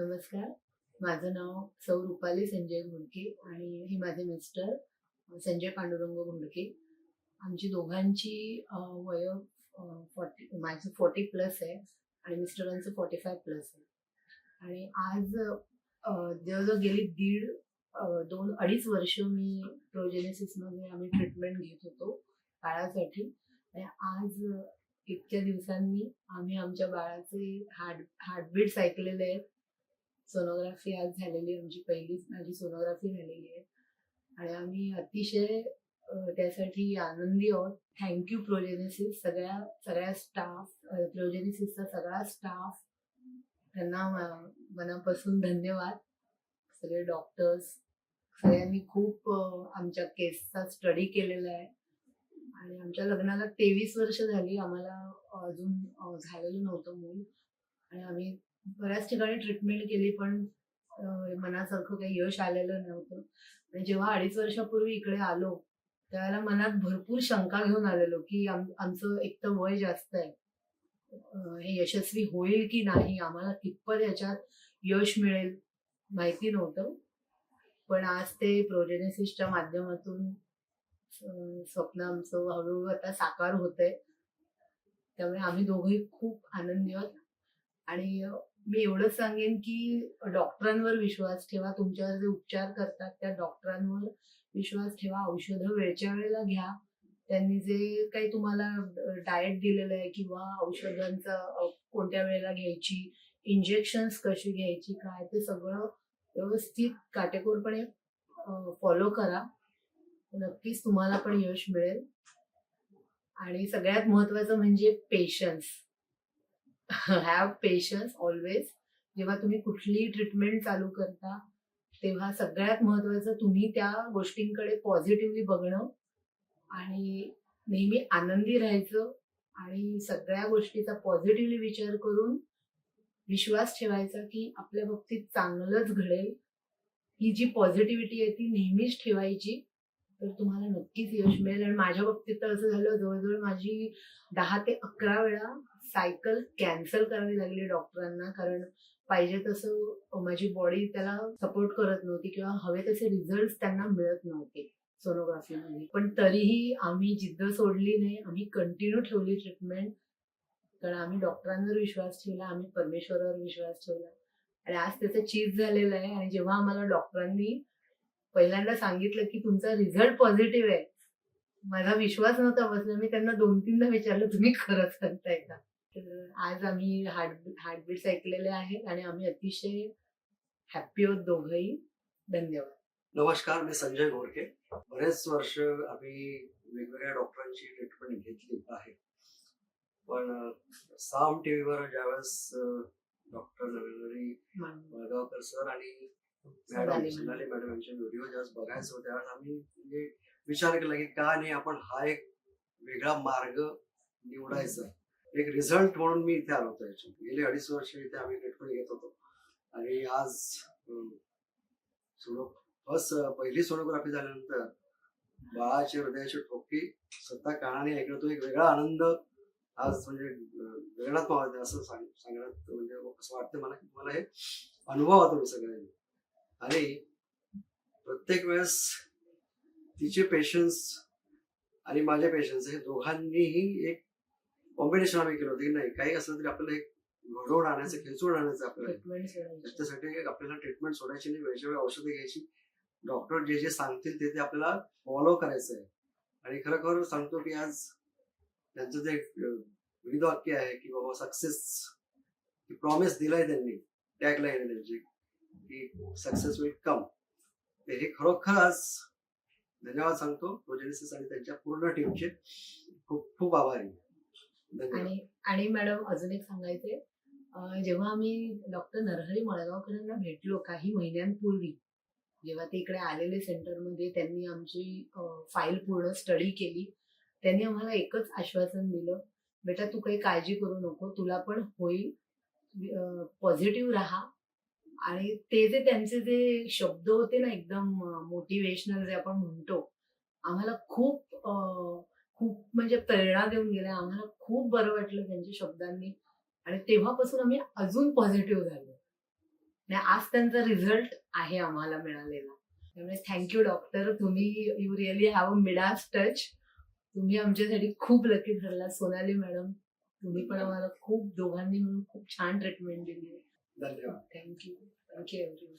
नमस्कार. माझं नाव सौ रुपाली संजय घोडके आणि हे माझे मिस्टर संजय पांडुरंग घोडके आमची दोघांची वय फॉर्टी माझं फोर्टी प्लस आहे आणि मिस्टरांचं फॉर्टी फाय प्लस आहे. आणि आज जवळजवळ गेली दीड दोन अडीच वर्ष मी प्रोजेनेसिसमध्ये आम्ही ट्रीटमेंट घेत होतो बाळासाठी. आणि आज इतक्या दिवसांनी आम्ही आमच्या बाळाचे हार्ट हार्टबीट्स ऐकलेले आहेत. सोनोग्राफी आज झालेली आहे. आमची पहिलीच माझी सोनोग्राफी झालेली आहे. आणि आम्ही अतिशय त्यासाठी आनंदी आहोत. थँक्यू प्रोजेनेसिस सगळ्या सगळ्या स्टाफ प्रोजेनेसिसचा सगळा स्टाफ त्यांना मनापासून धन्यवाद. सगळे डॉक्टर्स सगळ्यांनी खूप आमच्या केसचा स्टडी केलेला आहे. आणि आमच्या लग्नाला तेवीस वर्ष झाली. आम्हाला अजून झालेलं नव्हतं मूल. आणि आम्ही बऱ्याच ठिकाणी ट्रीटमेंट केली पण मनासारखं काही यश आलेलं नव्हतं. आणि जेव्हा अडीच वर्षापूर्वी इकडे आलो त्यावेळेला मनात भरपूर शंका घेऊन आलेलो की आम आमचं एक तर वय जास्त आहे. हे यशस्वी होईल की नाही आम्हाला कितपत याच्यात यश मिळेल माहिती नव्हतं. पण आज ते प्रोजेनेसिसच्या माध्यमातून स्वप्न आमचं हळूहळू आता साकार होत आहे त्यामुळे आम्ही दोघंही खूप आनंदी आहोत. आणि मी एवढं सांगेन की डॉक्टरांवर विश्वास ठेवा. तुमच्यावर जे उपचार करतात त्या डॉक्टरांवर विश्वास ठेवा. औषधं वेळच्या वेळेला घ्या. त्यांनी जे काही तुम्हाला डाएट दिलेलं आहे किंवा औषधांचा कोणत्या वेळेला घ्यायची इंजेक्शन्स कशी घ्यायची काय ते सगळं व्यवस्थित काटेकोरपणे फॉलो करा. नक्कीच तुम्हाला पण यश मिळेल. आणि सगळ्यात महत्वाचं म्हणजे पेशन्स हॅव पेशन्स ऑलवेज जेव्हा तुम्ही कुठलीही ट्रीटमेंट चालू करता तेव्हा सगळ्यात महत्वाचं तुम्ही त्या गोष्टींकडे पॉझिटिव्हली बघणं आणि नेहमी आनंदी राहायचं आणि सगळ्या गोष्टीचा पॉझिटिव्हली विचार करून विश्वास ठेवायचा की आपल्या बाबतीत चांगलंच घडेल. ही जी पॉझिटिव्हिटी आहे ती नेहमीच ठेवायची. तर तुम्हाला नक्कीच यश मिळेल. आणि माझ्या बाबतीत तर असं झालं जवळजवळ माझी दहा ते अकरा वेळा सायकल कॅन्सल करावी लागली डॉक्टरांना. कारण पाहिजे तसं माझी बॉडी त्याला सपोर्ट करत नव्हती किंवा हवे तसे रिझल्ट त्यांना मिळत नव्हते सोनोग्राफीमध्ये. पण तरीही आम्ही जिद्द सोडली नाही. आम्ही कंटिन्यू ठेवली ट्रीटमेंट. कारण आम्ही डॉक्टरांवर विश्वास ठेवला आम्ही परमेश्वरावर विश्वास ठेवला. आणि आज त्याचं चीज झालेलं आहे. आणि जेव्हा आम्हाला डॉक्टरांनी पहिल्यांदा सांगितलं की तुमचा रिझल्ट पॉझिटिव्ह आहे. माझा विश्वास नव्हता बसला. मी त्यांना दोन तीनदा विचारलं तुम्ही खरंच सांगताय का? तर आज आम्ही हार्ट हार्टबीट्स ऐकलेले आहेत आणि आम्ही अतिशय हॅप्पी आहोत दोघंही. धन्यवाद. नमस्कार मी संजय घोडके. बरेच वर्ष आम्ही वेगवेगळ्या डॉक्टरांची ट्रीटमेंट घेतली आहे. पण साम टीव्हीवर ज्यावेळेस डॉक्टर नरेंद्री मळगावकर सर आणि मॅडम मॅडम. सोनाली मॅडम यांचे व्हिडिओ ज्यावेळेस बघायचो त्यावेळेस आम्ही म्हणजे विचार केला की का नाही आपण हा एक वेगळा मार्ग निवडायचा. एक रिझल्ट म्हणून मी इथे आलो होतो गेली अडीच वर्ष इथे आम्ही ट्रीटमेंट घेत होतो. आणि आज सोनो फर्स्ट पहिली सोनोग्राफी झाल्यानंतर बाळाचे हृदयाचे ठोके स्वतः कानाने ऐकणं तो एक वेगळा आनंद आज म्हणजे वेगळाच पावते असं सांग सांगण्यात म्हणजे असं वाटतं मला की मला हे अनुभव तुम्ही सगळ्यांनी. आणि प्रत्येक वेळेस तिचे पेशन्स आणि माझे पेशन्स हे दोघांनीही एक कॉम्बिनेशन आम्ही केलं होतं की नाही काही असलं तरी आपल्याला एक घडवून आणायचं खेचून आणायचं आपल्याला. त्याच्यासाठी आपल्याला ट्रीटमेंट सोडायची नाही वेळच्या वेळी औषधं घ्यायची. डॉक्टर जे जे सांगतील ते ते आपल्याला फॉलो करायचं आहे आणि खरोखर सांगतो की आज त्यांचं जे विविध वाक्य आहे की बाबा सक्सेस प्रॉमिस दिलाय त्यांनी टॅग लाईन त्यांची. सक्सेस विल कम ते हे खरोखर धन्यवाद सांगतो प्रोजेनिसिस आणि त्यांच्या पूर्ण टीमचे खूप खूप आभारी. आणि आणि मॅडम अजून एक सांगायचंय. जेव्हा आम्ही डॉक्टर नरहरी मळगावकरांना भेटलो काही महिन्यांपूर्वी जेव्हा ते इकडे आलेले सेंटरमध्ये त्यांनी आमची फाईल पूर्ण स्टडी केली त्यांनी आम्हाला एकच आश्वासन दिलं बेटा तू काही काळजी करू नको तुला पण होईल पॉझिटिव्ह राहा आणि ते जे त्यांचे जे शब्द होते ना एकदम मोटिवेशनल जे आपण म्हणतो आम्हाला खूप खूप म्हणजे प्रेरणा देऊन गेल्या आम्हाला खूप बरं वाटलं त्यांच्या शब्दांनी. आणि तेव्हापासून आम्ही अजून पॉझिटिव्ह झालो. आज त्यांचा रिझल्ट आहे आम्हाला मिळालेला. त्यामुळे थँक्यू डॉक्टर तुम्ही you really have Midas touch तुम्ही आमच्यासाठी खूप लकी ठरला सोनाली मॅडम तुम्ही पण आम्हाला खूप दोघांनी मिळून खूप छान ट्रीटमेंट दिली. धन्यवाद थँक्यू थँक्यू एव्हरीवन